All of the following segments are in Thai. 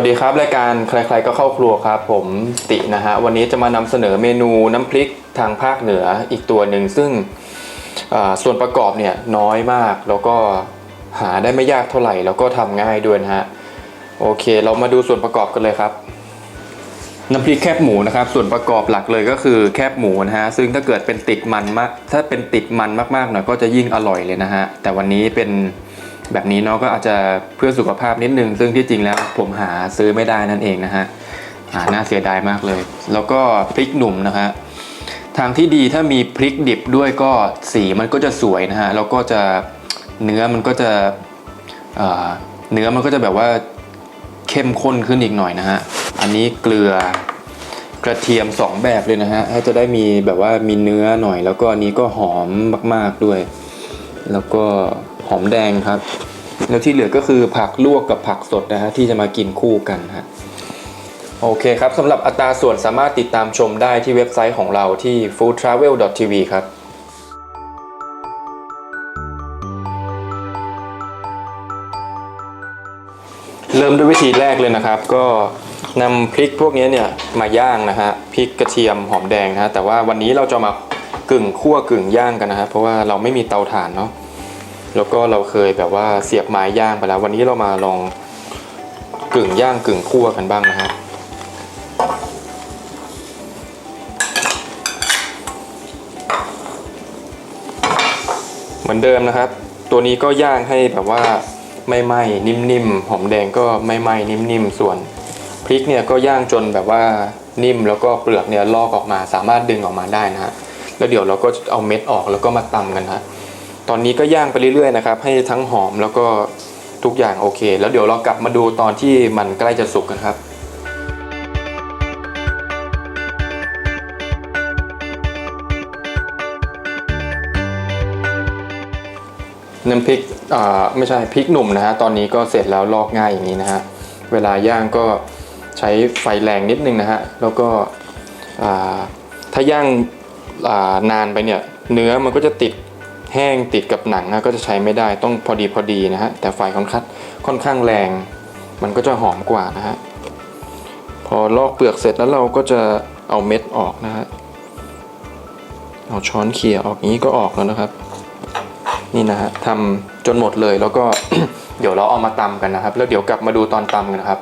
วัสดีครับ รายการใคร ๆ ก็เข้าครัวครับ ผมตินะฮะวันนี้จะมานำเสนอเมนูน้ำพริกทางภาคเหนืออีกตัวหนึ่งซึ่งส่วนประกอบเนี่ยน้อยมาก แล้วก็หาได้ไม่ยากเท่าไหร่ แล้วก็ทำง่ายด้วยนะฮะโอเค เรามาดูส่วนประกอบกันเลยครับ น้ำพริกแคบหมูนะครับ ส่วนประกอบหลักเลยก็คือแคบหมูนะฮะซึ่งถ้าเกิดเป็นติดมันมากถ้าเป็นติดมันมากๆหน่อยก็จะยิ่งอร่อยเลยนะฮะแต่วันนี้เป็น แบบนี้เนาะก็อาจจะเพื่อสุขภาพนิดนึง ซึ่งที่จริงแล้วผมหาซื้อไม่ได้นั่นเองนะฮะหาน่าเสียดายมากเลย แล้วก็พริกหนุ่มนะฮะทางที่ดีถ้ามีพริกดิบด้วยก็สีมันก็จะสวยนะฮะแล้วก็จะเนื้อมันก็จะเเนื้อมันก็จะแบบว่าเข้มข้นขึ้นอีกหน่อยนะฮะอันนี้เกลือกระเทียม 2 แบบเลยนะฮะให้จะได้มีแบบว่ามีเนื้อหน่อย แล้วก็อันนี้ก็หอมมาก ๆด้วย แล้วก็หอมแดงครับ แล้วที่เหลือก็คือผักลวกกับผักสดนะฮะที่จะมากินคู่กันฮะโอเคครับสำหรับอัตราส่วนสามารถติดตามชมได้ที่เว็บไซต์ของเราที่ foodtravel.tv ครับเริ่มด้วยวิธีแรกเลยนะครับ ก็นำพริกพวกนี้เนี่ยมาย่างนะฮะพริกกระเทียมหอมแดงนะฮะแต่ว่าวันนี้เราจะมากึ่งคั่วกึ่งย่างกันนะฮะเพราะว่าเราไม่มีเตาถ่านเนาะ แล้วก็เราเคยแบบว่าเสียบไม้ย่างไปแล้ว วันนี้เรามาลองกึ่งย่างกึ่งคั่วกันบ้างนะฮะเหมือนเดิมนะครับ ตัวนี้ก็ย่างให้แบบว่าไม่ไหม้นิ่มๆหอมแดงก็ไม่ไหม้นิ่มๆส่วนพริกเนี่ยก็ย่างจนแบบว่านิ่มแล้วก็เปลือกเนี่ยลอกออกมา สามารถดึงออกมาได้นะฮะแล้วเดี๋ยวเราก็เอาเม็ดออกแล้วก็มาตำกันฮะ ตอนนี้ก็ย่างไปเรื่อยๆนะครับ ให้ทั้งหอมแล้วก็ทุกอย่างโอเค แล้วเดี๋ยวเรากลับมาดูตอนที่มันใกล้จะสุกกันครับน้ำพริกอ่าไม่ใช่พริกหนุ่มนะฮะตอนนี้ก็เสร็จแล้วลอกง่ายอย่างนี้นะฮะเวลาย่างก็ใช้ไฟแรงนิดนึงนะฮะแล้วก็อ่าถ้าย่างานานไปเนี่ยเนื้อมันก็จะติด แห้งติดกับหนังนะก็จะใช้ไม่ได้ต้องพอดีพอดีนะฮะแต่ไฟค่อนข้างค่อนข้างแรง มันก็จะหอมกว่านะฮะพอลอกเปลือกเสร็จแล้วเราก็จะเอาเม็ดออกนะฮะเอาช้อนเขี่ยออกงนี้ก็ออกแล้วนะครับ นี่นะฮะทำจนหมดเลยแล้วก็เดี๋ยวเราเอามาตำกันนะครับ แล้วเดี๋ยวกลับมาดูตอนตำกันนะครับ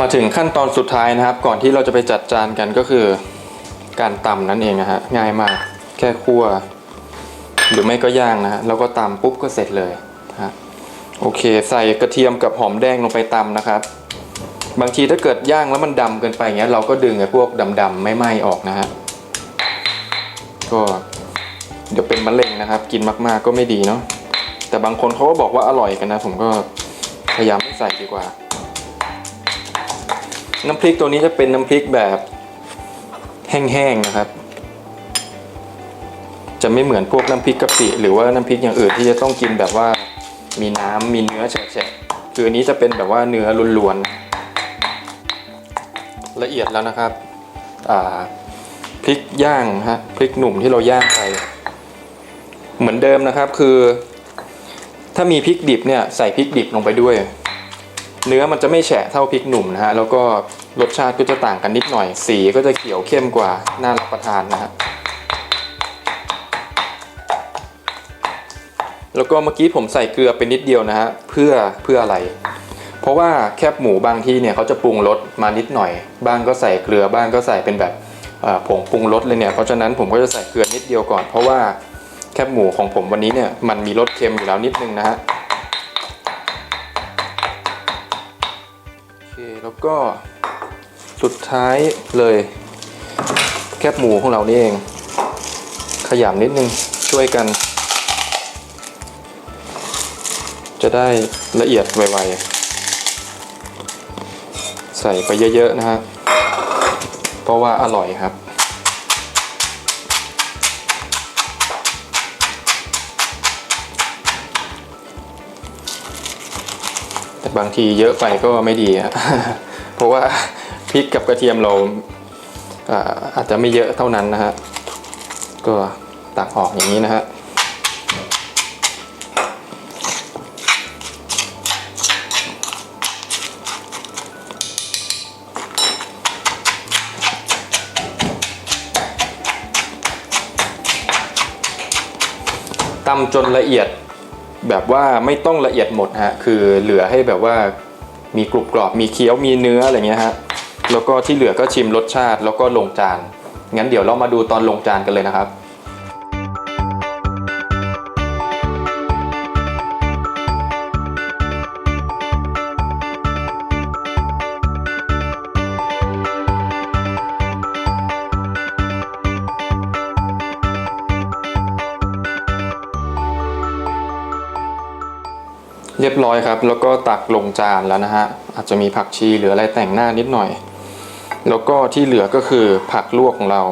มาถึงขั้นตอนสุดท้ายนะครับ ก่อนที่เราจะไปจัดจานกันก็คือ การตำนั่นเองนะฮะง่ายมากแค่คั่ว หรือไม่ก็ย่างนะฮะแล้วก็ตำปุ๊บก็เสร็จเลยนะฮะโอเค ใส่กระเทียมกับหอมแดงลงไปตำนะครับ บางทีถ้าเกิดย่างแล้วมันดำเกินไปอย่างเงี้ยเราก็ดึงไอ้พวกดำๆไม่ไหม้ออกนะฮะก็เดี๋ยวเป็นมะเร็งนะครับ กินมากๆก็ไม่ดีเนาะแต่บางคนเขาก็บอกว่าอร่อยกันนะ ผมก็พยายามไม่ใส่ดีกว่า น้ำพริกตัวนี้จะเป็นน้ำพริกแบบแห้งๆนะครับ จะไม่เหมือนพวกน้ำพริกกะปิ หรือว่าน้ำพริกอย่างอื่นที่จะต้องกินแบบว่ามีน้ำมีเนื้อแฉะๆคืออันนี้จะเป็นแบบว่าเนื้อล้วนๆละเอียดแล้วนะครับพริกย่างฮะพริกหนุ่มที่เราย่างไป เหมือนเดิมนะครับคือ ถ้ามีพริกดิบเนี่ยใส่พริกดิบลงไปด้วย เนื้อมันจะไม่แฉะเท่าพริกหนุ่มนะฮะแล้วก็รสชาติก็จะต่างกันนิดหน่อย สีก็จะเขียวเข้มกว่าน่ารับประทานนะฮะแล้วก็เมื่อกี้ผมใส่เกลือไปนิดเดียวนะฮะเพื่อเพื่ออะไร เพราะว่าแคบหมูบางที่เนี่ยเขาจะปรุงรสมานิดหน่อย บ้างก็ใส่เกลือบ้างก็ใส่เป็นแบบผงปรุงรสเลยเนี่ยเพราะฉะนั้นผมก็จะใส่เกลือนิดเดียวก่อน เพราะว่าแคบหมูของผมวันนี้เนี่ยมันมีรสเค็มอยู่แล้วนิดนึงนะฮะ แล้วก็สุดท้ายเลยแคบหมูของเรานี่เอง ขยำนิดนึงช่วยกัน จะได้ละเอียดไวๆ ใส่ไปเยอะๆนะฮะเพราะว่าอร่อยครับ บางทีเยอะไปก็ไม่ดีอะเพราะว่าพริกกับกระเทียมเราอาจจะไม่เยอะเท่านั้นนะฮะก็ตักออกอย่างนี้นะฮะตำจนละเอียด แบบว่าไม่ต้องละเอียดหมดฮะคือเหลือให้แบบว่ามีกรุบกรอบมีเคี้ยวมีเนื้ออะไรเงี้ยฮะแล้วก็ที่เหลือก็ชิมรสชาติแล้วก็ลงจานงั้นเดี๋ยวเรามาดูตอนลงจานกันเลยนะครับ เรียบร้อยครับ แล้วก็ตักลงจานแล้วนะฮะ อาจจะมีผักชีหรืออะไรแต่งหน้านิดหน่อย แล้วก็ที่เหลือก็คือผักลวกของเรา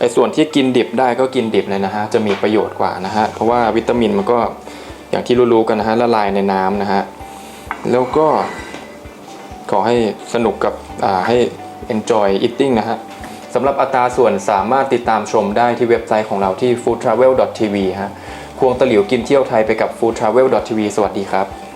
ไอ้ส่วนที่กินดิบได้ก็กินดิบเลยนะฮะ จะมีประโยชน์กว่านะฮะ เพราะว่าวิตามินมันก็อย่างที่รู้ๆกันนะฮะละลายในน้ำนะฮะ แล้วก็ ขอให้สนุกกับอ่าให้ enjoy eating นะฮะสำหรับอัตราส่วนสามารถติดตามชมได้ที่เว็บไซต์ของเราที่ foodtravel.tv ฮะ ควงตะหลิวกินเที่ยวไทยไปกับ foodtravel.tv สวัสดีครับ